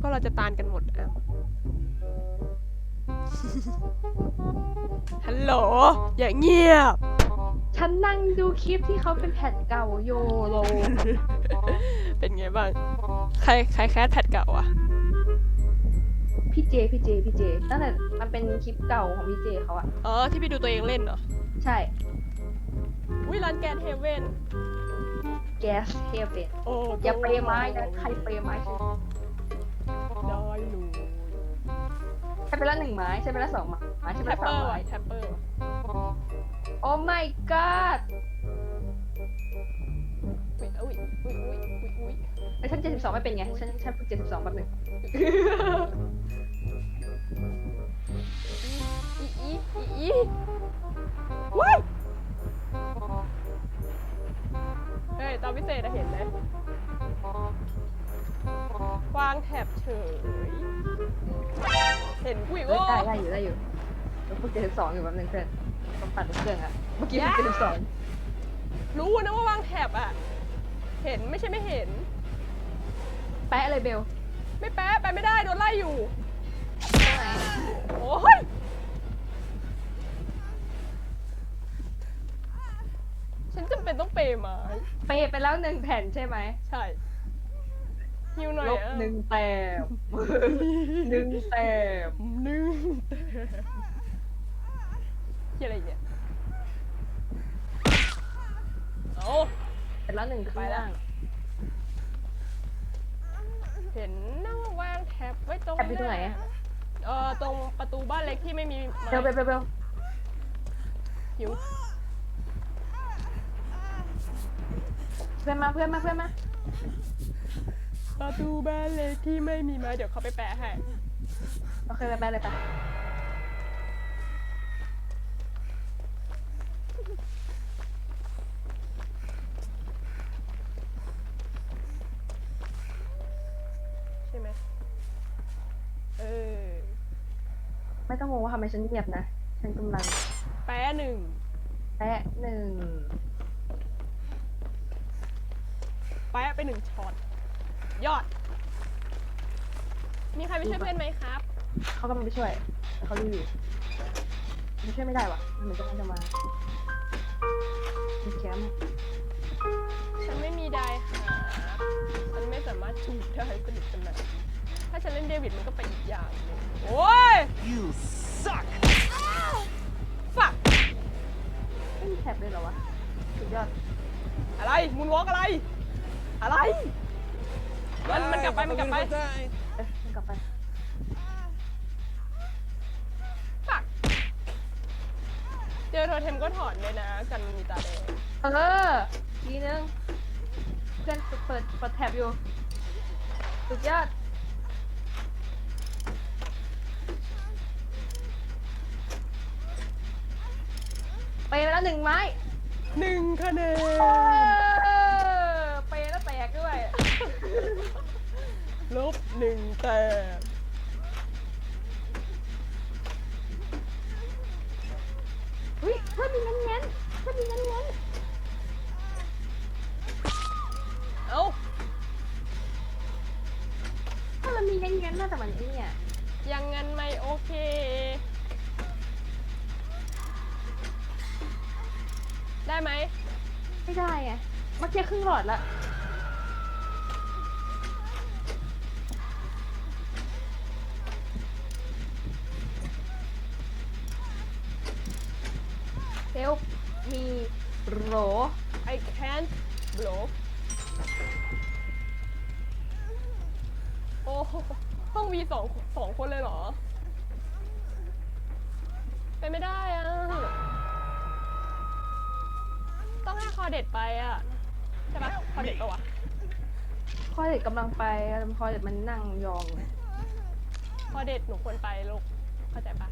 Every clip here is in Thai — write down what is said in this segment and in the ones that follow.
ก็เราจะตานกันหมดอะฮัลโหล อย่าเงียบ ฉันนั่งดูคลิปที่เขาเป็นแผ่นเก่าโยโล เป็นไงบ้าง ใครใครแคสแพทเก่าอะ พี่เจ พี่เจ พี่เจ ตั้งแต่มันเป็นคลิปเก่าของพี่เจเขาอะอ๋อ ที่ไปดูตัวเองเล่นเหรอ ใช่วิรันแกนเฮเว่น แก๊สเฮเบนโอ้อย่าเปรย์ไม้นะใครเปรย์ไม้ฉันได้เลยใช้ไปละหนึ่งไม้ใช้ไปละสองไม้ใช้ไปแท็ปละเปสาอมร์ไม้ว่ะแท็ปเปอร์ว่ะโอ้ my god อุ้ยอุ้ยอุ้ยอุ้ยอุ้ยอุ้ยไอ้ฉันเจ็ดสิบสองไม่เป็นไงฉันฉันฝึกเจ็ดสิบสองแป๊บหนึงอีอีอีอีว้าย เฮ้ยตอนพิเศษอะเห็นไหมวางแถบเฉย เห็นกุยเอ้โอ้ยได้ได้อยู่ได้อยู่เราฝึกเจ็ดสิบสองอยู่แป๊บหนึงเพื่อนต้องปั่นเครื่องอะเมื่อกี้ฝึกเจ็ดสิบสองรู้นะว่าวางแถบอะเห็นไม่ใช่ไม่เห็น แปะเลยเบลไม่แป๊ะไปไม่ได้โดนไล่อยู่ตรงไหนโอ้ย เป็นต้องเปย์ไม้เปย์ไปแล้วหนึ่งแผ่นใช่ไหมใช่ฮิวหน่อยลบอะหนึ่งแต้มหนึ่งแต้มหนึ่งที่อะไรเนี่ยโอ้เป็นแล้วหนึ่งไปไปแล้แล้ววเห็นนั่งวางแท็บไว้ตรงแอบอยู่ตรงไหนอะ เออตรงประตูบ้านเล็กที่ไม่มีไม้เบลเบลเบลเบลหิว เพื่อนมาเพื่อนมาเพื่อนมาประตูบ้านเล็กที่ไม่มีไม้เดี๋ยวเขาไปแปะให้โอเคไปไปเลยไปใช่ไหมเออไม่ต้องงงว่าทำไมฉันเงียบนะ ฉันกำลังแปะหนึ่งแปะหนึ่ง แปะไปหนึ่งช็อตยอด มีใครไปช่วยเพื่อนไหมครับ เขากำลังไปช่วยแต่เขาดูอยู่ไม่ช่วยไม่ได้วะมันเหมือนจะมันจะมามีแคมป์ฉันไม่มีได้ค่ะฉันไม่สามารถจูบได้สนุกสนานถ้าฉันเล่นเดวิดมันก็ไปอีกอย่างหนึงโอ้ย You suck! ฝักไม่มีแท็บเลยเหรอวะ สุดยอด อะไรมูนวอล์กอะไร อะไรมันมันกลับไปมันกลับไปเอ๊ะมันกลับไปฝักเจอโทเทมก็ถอนเลยนะกันมีตาแดงเออทีนึงเพื่อนเปิดเปิดแท็บอยู่สุดยอดไปแล้วหนึ่งไม้หนึ่งคะแนเอน อไปแล้วแตกด้วย ลบหนึ่งแต้มเฮ้ยเพื่อนมีเงี้ยนๆเพื่อนมีเงี้ยนเอ้าถ้ามันมีเงี้ยนๆน่าจะมันไอ้เนี่ยยังเงั้นไม่โอเค ได้ไหมไม่ได้ไงเมื่อกี้ครึ่งหลอดละ Help me bro I can't block โอ้โหห้องวีสองสองคนเลยเหรอเป็นไม่ได้อะต้องให้คอเด็ดไปอะใช่ปะคอเด็ดปะวะ คอยเด็กกำลังไปคอยเด็กมันนั่งยองเลยคอเด็ดหนูควรไปลูก เข้าใจปะ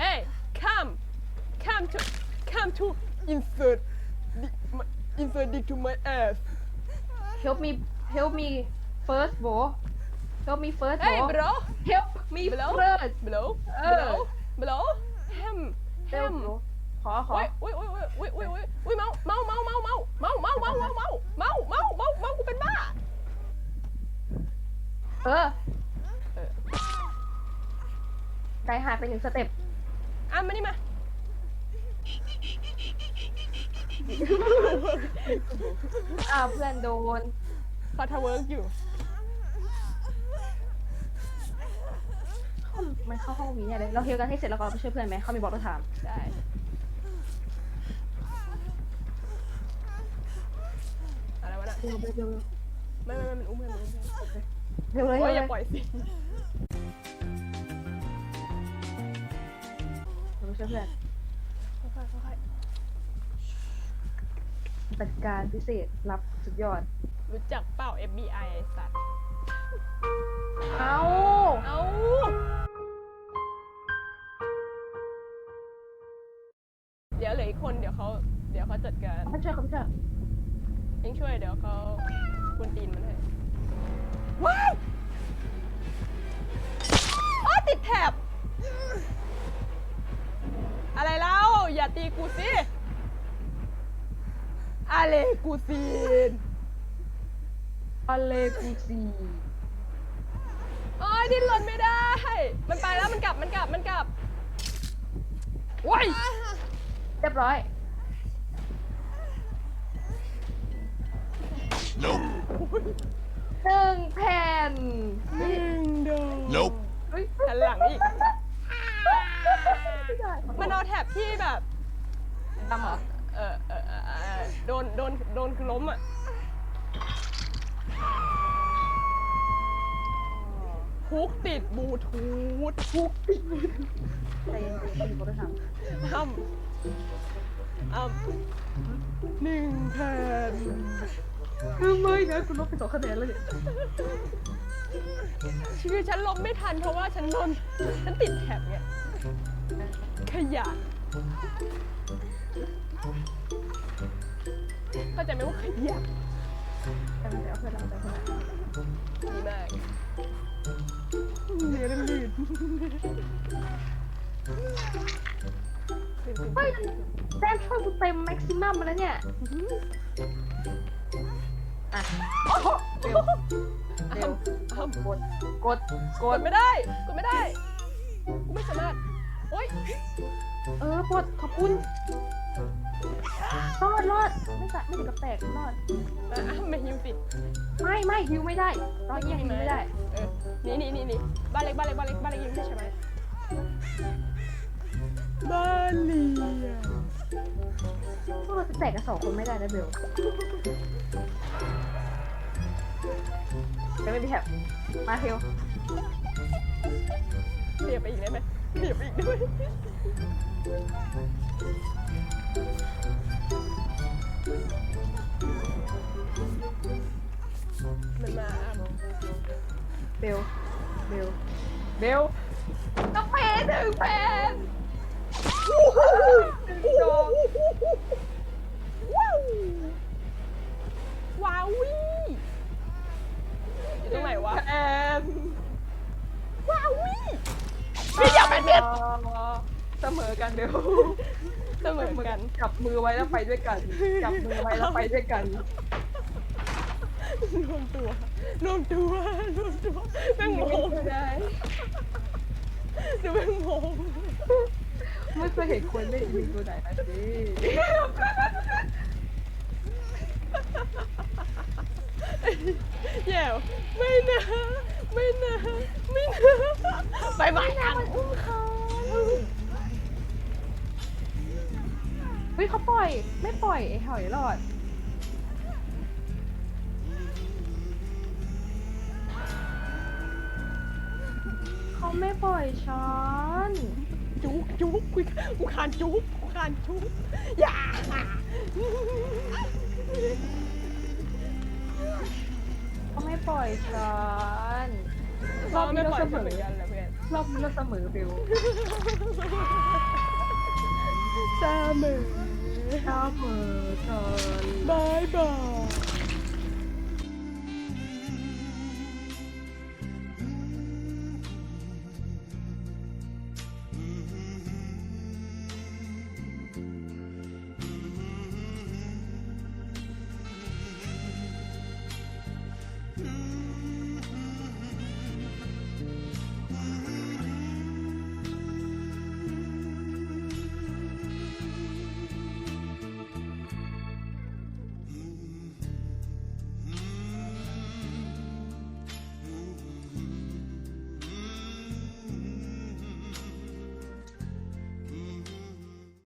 Hey come come to come to insert dick my- insert dick to my ass Help me Help me first bro Help me first Hey bro bro Help me Bro first bro เอ bro อ bro ham เร็ว ham บรขอขอ โอ้ยโอ้ยโอ้ยโอ้ยโอ้ยโอ้ยโอ้ยเมาเมาเมาเมาเมาเมาเมาเมาเมาเมาเมาเมาเมาเมากูเป็นบ้า เออเออใจหายไปหนึ่งสเต็ปอะมานี่มา อ้าวเพื่อนโดนเขาทาเวิร์กอยู่ มันเข้าห้องวีเนี่ยเลยเราเฮียกันให้เสร็จแล้วก็ไปช่วยเพื่อนไหมเขามีบอลต้องถามได้อะไรวะน่ะเร็วเร็วเร็วไม่ไม่ไม่มันอุ้มเพื่อนมันอุ้มเพื่อนเร็วเลยโอ้ยอย่าปล่อยสิเราไปช่วยเพื่อนค่อยๆค่อยปฏิการพิเศษรับสุดยอดๆรู้จักเปล่า FBI ไอ้สัตว์ เอา เอ้า ยวเหลืออีกคนเดี๋ยวเขาเดี๋ยวเขาจัดการเขาช่วยเขาช่วยเองช่วยเดี๋ยวเขาควรตีนมันให้ว้ายอ้อติดแถบ อะไรเล่าอย่าตีกูสิอะไรกูซีนอเลกูซีโอ้ยดิ้นรนไม่ได้ มันไปแล้วมันกลับมันกลับมันกลับว้าย เรียบร้อย Nope. หนึ่งแผ่นหนึ่งดอก Nope. เฮ้ยหันหลังอีก ไม่ได้มันเอาแถบที่แบบ ดำเหรอ เออเออเออเออโดน โดน โดนคือล้มอะ ฮุกติดบลูทูธฮุกติดใจเย็นๆเขามีบอลต้องถามอ้ำอ้ำหนึ่งแผ่นคือไม่นะคุณลบไปสองคะแนนแล้วเนี่ยชีวิตฉันล้มไม่ทันเพราะว่าฉันโดนฉันติดแถบเนี่ยขยะเข้าใจไหมว่าขยะแต่มันจะเอาเพื่อนเราไปคนละดีมาก เนื้อลื่นๆขึ้นขึ้นเฮ้ยขึ้นแต้มช่วยกูเต็มแม็กซิมัมมาแล้วเนี่ยอะโอ้โหเร็วเร็วอ้ำกดกดกกดดไม่ได้กดไม่ได้กูไม่สามารถโอ๊ยเออกดขอบคุณรอดรอดไม่สะไม่ถึงกับแตกรอดมาอ้ำมาฮิวสิไม่ไม่ฮิวไม่ได้ตอนนี้ฮิวไม่ได้เออนี่นี่นี่นี่ บ้านเล็กบ้านเล็กบ้านเล็กบ้านเล็กยิงใช่ไหมบ้านเลียพวกเราจะแตกกันสองคนไม่ได้นะเบลจะไม่มีแถบมาเทลเลียไปอีกได้ไหมเลียไปอีกได้ไหมมันมาอ้ำเบล เบลเบลต้องแพ้หนึ่งแผ่นหนึ่งดอกว้าวว้าววิอยู่ตรงไหนวะแอนว้าววิพี่อย่าไปเม็ดเสมอกันเบลเสมอกันจับมือไว้แล้วไปด้วยกันจับมือไว้แล้วไปด้วยกันรวมตัว รวมตัวรวมตัวแม่งโมงไม่ได้ดูแม่งโมงไม่เคยเห็นคนเล่นยิงตัวไหนนะสิแย่ไม่นะ ไม่นะ ไม่นะบายบายทางอุ้มเขาเฮ้ยเขาปล่อย ไม่ปล่อยไอ้หอยรอด อยช้อน จุกจุกกูกูคานจุกกูคานจุกอย่าเขาไม่ปล่อยช้อนรเราอบไม่นี้ปล่เราอยเสมเหมืออนกันแหละเพื่อนรอบนี้เราเสมอเบลเสมอเสมอกันบายบาย